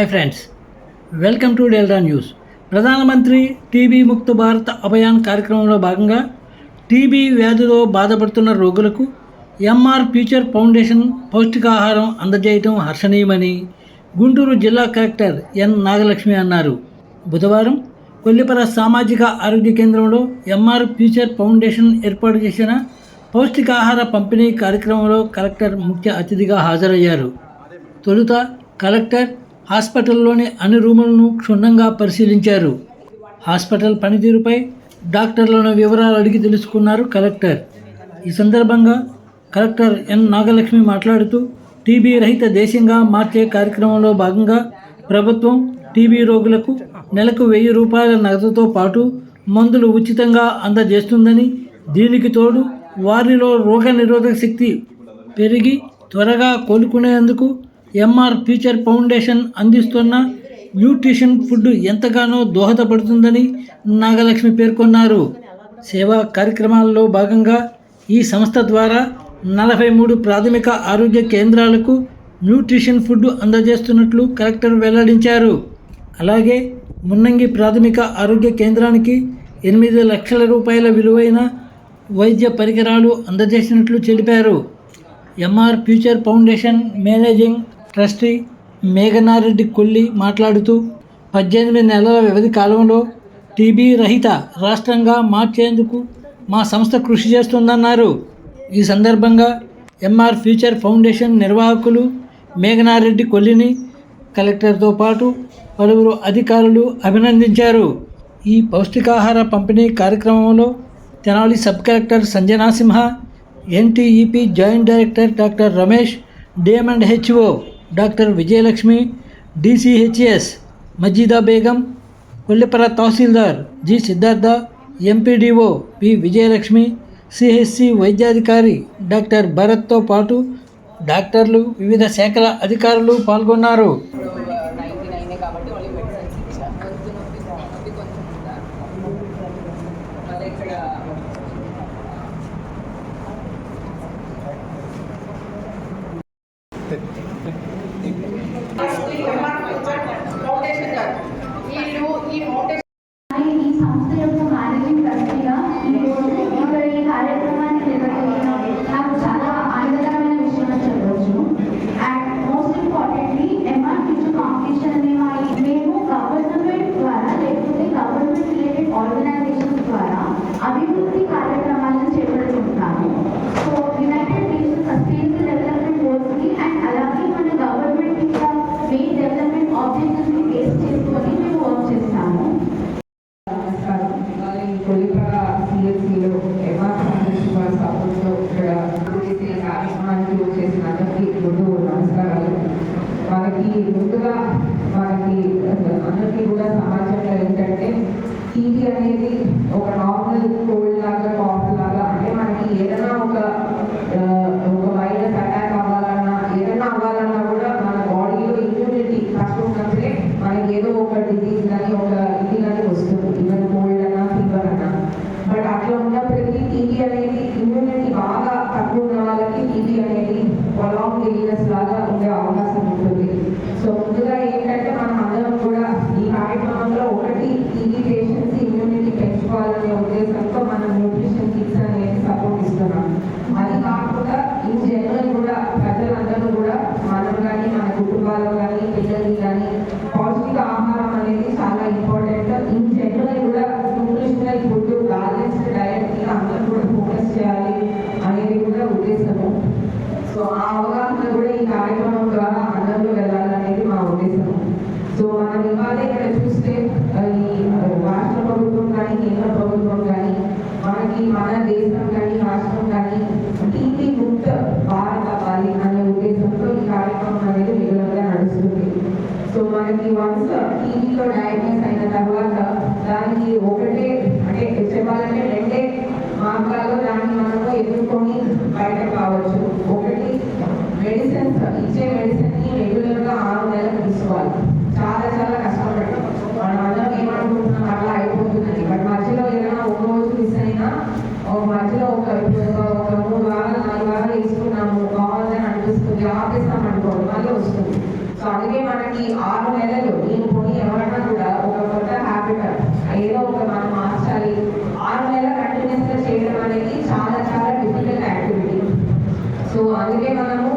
Hi friends welcome to Delta News ప్రధానమంత్రి TB Mukt Bharat Abhiyan కార్యక్రమంలో భాగంగా టీబీ వ్యాధితో బాధపడుతున్న రోగులకు ఎంఆర్ ఫ్యూచర్ ఫౌండేషన్ పౌష్టికాహారం అందజేయటం హర్షణీయమని గుంటూరు జిల్లా కలెక్టర్ ఎన్ నాగలక్ష్మి అన్నారు. బుధవారం కొల్లిపర సామాజిక ఆరోగ్య కేంద్రంలో ఎంఆర్ ఫ్యూచర్ ఫౌండేషన్ ఏర్పాటు చేసిన పౌష్టికాహార పంపిణీ కార్యక్రమంలో కలెక్టర్ ముఖ్య అతిథిగా హాజరయ్యారు. తొలుత కలెక్టర్ హాస్పిటల్లోని అన్ని రూములను క్షుణ్ణంగా పరిశీలించారు. హాస్పిటల్ పనితీరుపై డాక్టర్లను వివరాలు అడిగి తెలుసుకున్నారు కలెక్టర్. ఈ సందర్భంగా కలెక్టర్ ఎన్. నాగలక్ష్మి మాట్లాడుతూ టీబీ రహిత దేశంగా మార్చే కార్యక్రమంలో భాగంగా ప్రభుత్వం టీబీ రోగులకు నెలకు వెయ్యి రూపాయల నగదుతో పాటు మందులు ఉచితంగా అందజేస్తుందని దీనికి తోడు వారిలో రోగ నిరోధక శక్తి పెరిగి త్వరగా కోలుకునేందుకు ఎంఆర్ ఫ్యూచర్ ఫౌండేషన్ అందిస్తున్న న్యూట్రిషన్ ఫుడ్ ఎంతగానో దోహదపడుతుందని నాగలక్ష్మి పేర్కొన్నారు. సేవా కార్యక్రమాల్లో భాగంగా ఈ సంస్థ ద్వారా నలభై మూడు ప్రాథమిక ఆరోగ్య కేంద్రాలకు న్యూట్రిషన్ ఫుడ్ అందజేస్తున్నట్లు కలెక్టర్ వెల్లడించారు. అలాగే మున్నంగి ప్రాథమిక ఆరోగ్య కేంద్రానికి ఎనిమిది లక్షల రూపాయల విలువైన వైద్య పరికరాలు అందజేసినట్లు తెలిపారు. MR Future Foundation managing trustee Meghana Reddy Kolli మాట్లాడుతూ పద్దెనిమిది నెలల వ్యవధి కాలంలో టీబీ రహిత రాష్ట్రంగా మార్చేందుకు మా సంస్థ కృషి చేస్తుందన్నారు. ఈ సందర్భంగా ఎంఆర్ ఫ్యూచర్ ఫౌండేషన్ నిర్వాహకులు మేఘనారెడ్డి కొల్లిని కలెక్టర్తో పాటు పలువురు అధికారులు అభినందించారు. ఈ పౌష్టికాహార పంపిణీ కార్యక్రమంలో Tenali sub collector Sanjana Simha NTEP joint director doctor Ramesh DM and HO doctor Vijayalakshmi DCHS Majida Begum Kollipara tahsildar G Siddhartha MPDO P Vijayalakshmi CHC వైద్యాధికారి డాక్టర్ భరత్తో పాటు డాక్టర్లు వివిధ శాఖల అధికారులు పాల్గొన్నారు. బట్ ఉన్నప్పటికీ టీబీ అనేది ఇమ్యూనిటీ బాగా తక్కువ ఉన్న వాళ్ళకి టీబీ అనేది ప్రొలాంగ్ ఇల్నెస్ లాగా ఉండే అవకాశం ఉంటుంది. आदिवासी का डाइट में साइन हुआ था। दान की वो సో అందుకే మనకి ఆరు నెలలు నేను పోయి ఎవరైనా కూడా ఒక కొత్త హ్యాబిట్ ఏదో ఒక మనం మార్చాలి. ఆరు నెలలు కంటిన్యూస్గా చేయడం అనేది చాలా చాలా డిఫికల్ట్ యాక్టివిటీ సో అందుకే మనము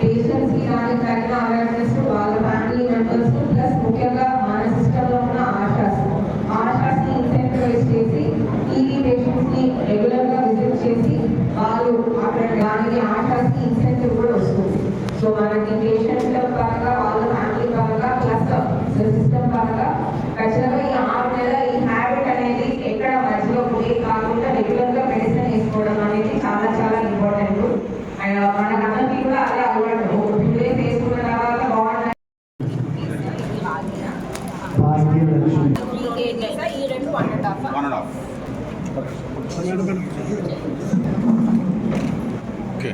పేషెంట్స్కి దానికి తగిన అవేర్నెస్ వాళ్ళ ఫ్యామిలీ మెంబర్స్ ప్లస్ ముఖ్యంగా half one and half okay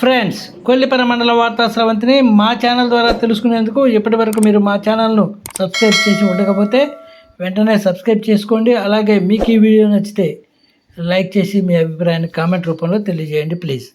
friends Kollipara మండల వార్తా స్రవంతిని మా ఛానల్ ద్వారా తెలుసుకునేందుకు ఇప్పటి వరకు మీరు మా ఛానల్ను సబ్స్క్రైబ్ చేసి ఉండకపోతే వెంటనే సబ్స్క్రైబ్ చేసుకోండి. అలాగే మీకు ఈ వీడియో నచ్చితే లైక్ చేసి మీ అభిప్రాయాన్ని కామెంట్ రూపంలో తెలియజేయండి ప్లీజ్.